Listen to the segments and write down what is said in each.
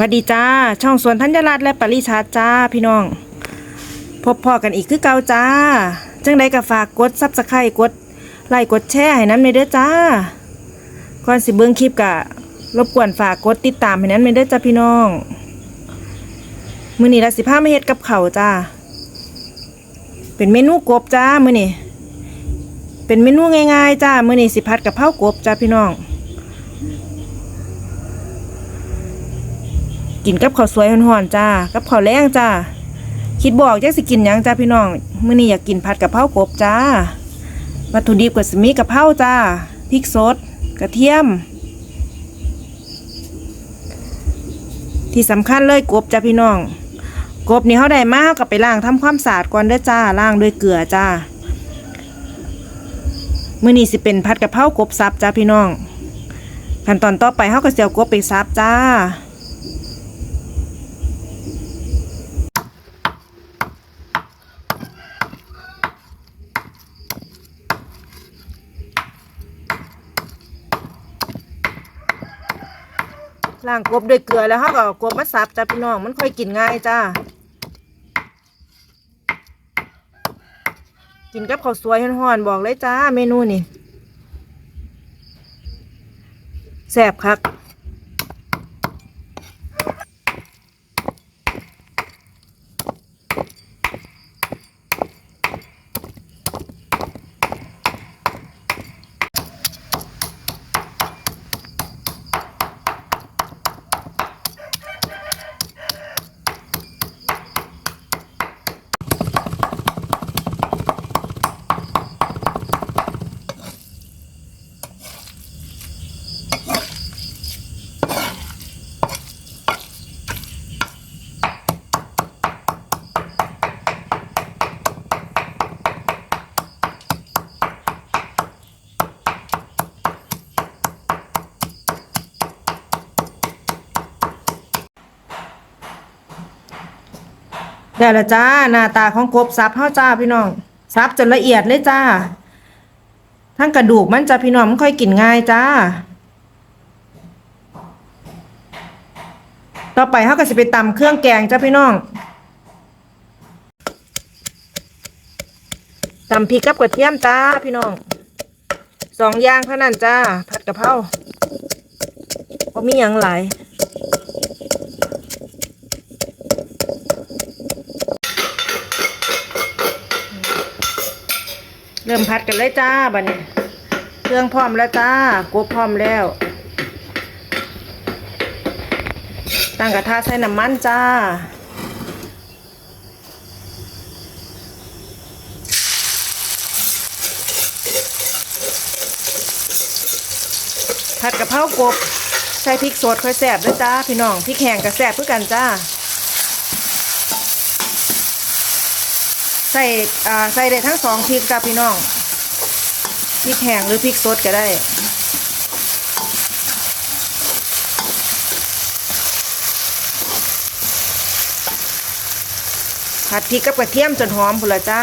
วัสดีจ้า ช่องสวนธัญรัตน์และปริชาจ้าพี่น้อง พบพ่อกันอีกคือเก่าจ้า จังใดก็ฝากกดซับสไครต์กดไลค์กดแชร์ให้น้ำในเด้อจ้าก่อนสิเบิ่งคลิปกะรบกวนฝากกดติดตามให้น้ำในเด้อจ้าพี่น้องมื้อนี้ละสิพามาเฮ็ดกับเข้าจ้า เป็นเมนูกบจ้ามื้อนี้เป็นเมนูง่ายๆจ้ามื้อนี้สิผัดกะเพรากบจ้าพี่น้อง กินกับข้าวสวยห่อนๆจ้า กับข้าวแรงจ้า คิดบอกจักสิกินยังจ้าพี่น้องมื้อนี้อยากกินผัดกะเพรากบจ้า วัตถุดิบก็สิมีกะเพราจ้า พริกสด กระเทียม ที่สำคัญเลยกบจ้าพี่น้อง กบนี่เฮาได้มาเฮาก็ไปล้างทำความสะอาดก่อนเด้อจ้า ล้างด้วยเกลือจ้า มื้อนี้สิเป็นผัดกะเพรากบสับจ้าพี่น้องขั้นตอนต่อไปเฮาก็สิเอากบไปสับจ้า ล้างกบด้วยเกลือแล้วเขาก็กบมาสับจ้าพี่น้องมันค่อยกินง่ายจ้ากินกับข้าวสวยห่อนๆบอกเลยจ้าเมนูนี่แซ่บครับ ได้และจ้าหน้าตาของกบสับเฮาจ้าพี่น้องสับจนละเอียดเลยจ้า ทั้งกระดูกมันจ้าพี่น้องมันค่อยกินง่ายจ้า ต่อไปเฮาก็สิไปตำเครื่องแกงจ้าพี่น้องตำพริกกับกระเทียมจ้าพี่น้องสองอย่างเท่านั้นจ้า ผัดกะเพราบ่มีหยังหลาย เริ่มผัดกันเลยจ้าบัดนี้ เครื่องพร้อมแล้วจ้ากบพร้อมแล้ว ตั้งกระทะใส่น้ำมันจ้าผัดกะเพรากบใส่พริกสดค่อยแซ่บด้วยจ้าพี่น้องพริกแห้งกับแซ่บเพื่อกันจ้า ส่อ่าใส่ได้ทั้งสองพริกจ้าพี่น้องพริกแห้งหรือพริกสดก็ได้ผัดพริกกับกระเทียมจนหอมพุ่นละจ้า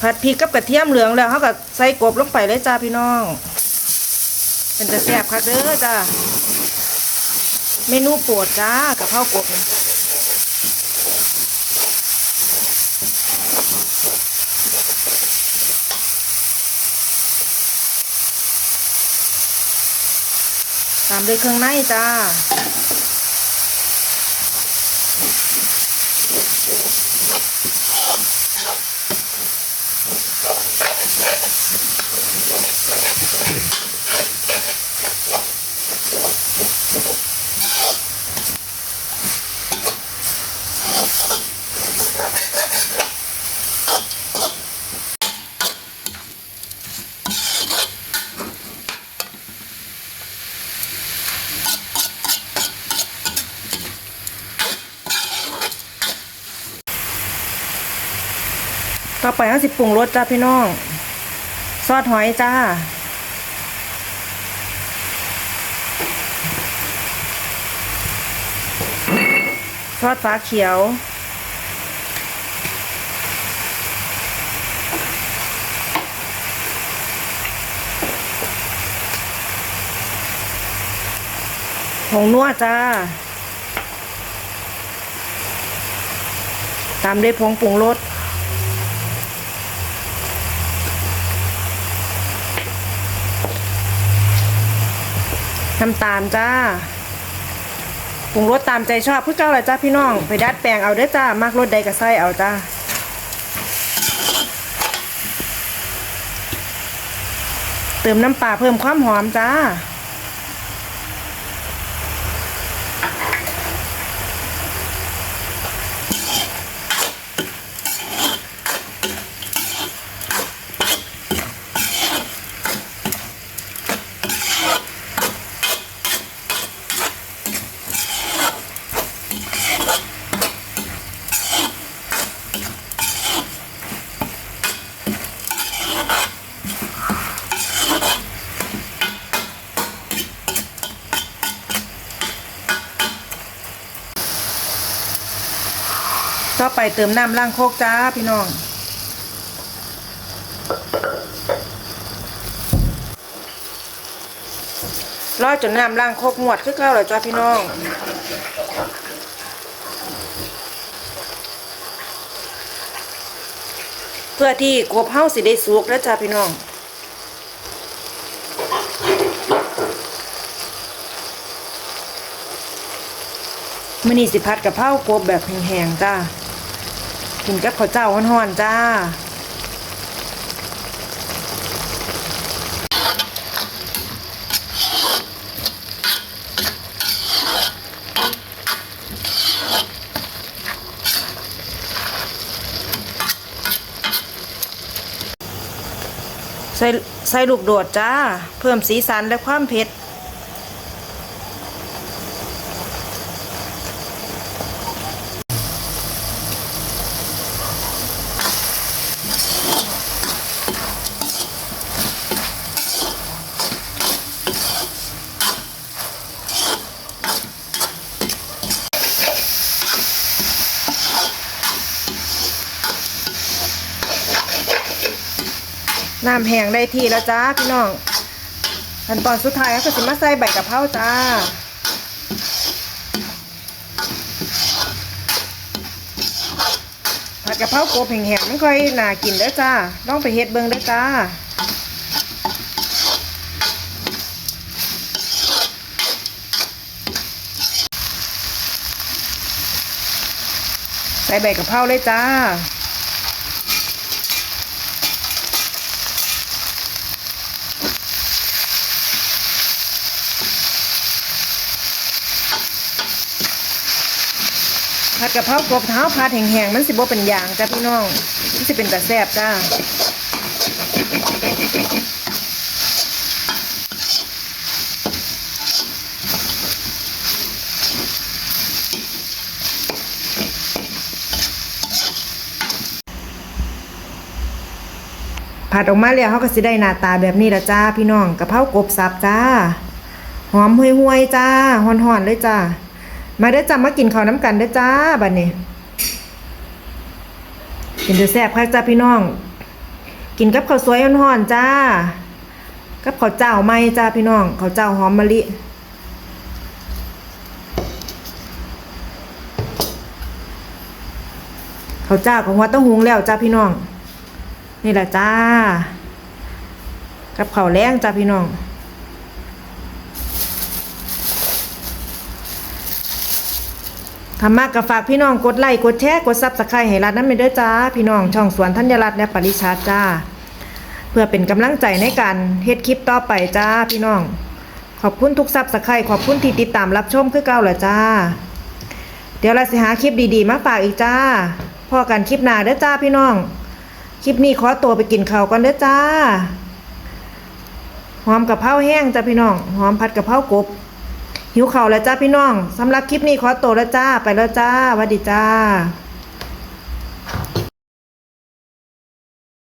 ผัดพริกกับกระเทียมเหลืองแล้วเขาก็ใส่กบลงไปเลยจ้าพี่น้อง เป็นจะแซ่บคักเด้อจ้า เมนูโปรดจ้ากะเพรากบามด้วยเครื่องในจ้า ต่อไปเอาสิปรุงรสจ้าพี่น้อง ซอสหอยจ้า ซอสฟ้าเขียวผงนัวจ้า ตามด้วยผงปรุงรส น้ำตาลจ้าปรุงรสตามใจชอบพื่อเก้าเลยจ้าพี่น้อง ไปดัดแปลงเอาเด้อจ้ามากรสใดก็ใส่เอาจ้าเติมน้ำปลาเพิ่มความหอมจ้า ก็ไปเติมน้ำล้างโคกจ้าพี่น้อง รอจนน้ำล้างโคกหมวดคือเก่าเลยจ้าพี่น้องเพื่อที่กบเฮาสิได้สุกแล้วจ้าพี่น้อง มื่อนี้สิพัดกับเผากบแบบแห้งๆจ้า กินกับข้าวเจ้าฮ้อนๆจ้าใส่ใส่ลูกโดดจ้า เพิ่มสีสันและความเผ็ด น้ำแห้งได้ที่แล้วจ้าพี่น้องขั้นตอนสุดท้ายก็สิมาใส่ใบกะเพราจ้าผัดกะเพรากบแห้งๆมันค่อยน่ากินเด้อจ้าลองไปเฮ็ดเบิ่งเด้อจ้าใส่ใบกะเพราเลยจ้า ผัดกะเพรากบเท้าผัดแห้งๆมันสิบ่เป็นอย่างจ้าพี่น้องมันสิเป็นแต่แซ่บจ้าผัดออกมาแล้วเขาก็สิได้หน้าตาแบบนี้ละจ้าพี่น้องกะเพรากบสับจ้า หอมห่วยๆจ้าหอนๆเลยจ้า มาเด้อจ้ามากินข้าวน้ำกันเด้อจ้าบัดนี้กินจะแซ่บคักจ้าพี่น้อง กินกับข้าวสวยห่อนๆจ้า กับข้าวเจ้าไหมจ้าพี่น้องข้าวเจ้าหอมมะลิข้าวเจ้าของวัดต้องหุงแล้วจ้าพี่น้อง นี่แหละจ้า กับข้าวแรงจ้าพี่น้อง ทำมากกับฝากพี่น้องกดไลค์กดแชร์กดซับสไครต์ให้รัดน้ำไปด้วยจ้า พี่น้องช่องสวนธัญรัตน์และปริชาจ้า เพื่อเป็นกำลังใจในการเฮ็ดคลิปต่อไปจ้าพี่น้อง ขอบคุณทุกซับสไครต์ขอบคุณที่ติดตามรับชมคือเก่าแหละจ้า เดี๋ยวเราสิหาคลิปดีๆ มาฝากอีกจ้าพอกันคลิปหน้าเด้อจ้าพี่น้อง คลิปนี้ขอตัวไปกินข้าวก่อนเด้อจ้าหอมกับเพราแห้งจ้าพี่น้องหอมผัดกับเพรากบ หิวเข่าวแล้วจ้าพี่น้องสำหรับคลิปนี้ขอตัวแล้วจ้าไปแล้วจ้าสวัสดีจ้า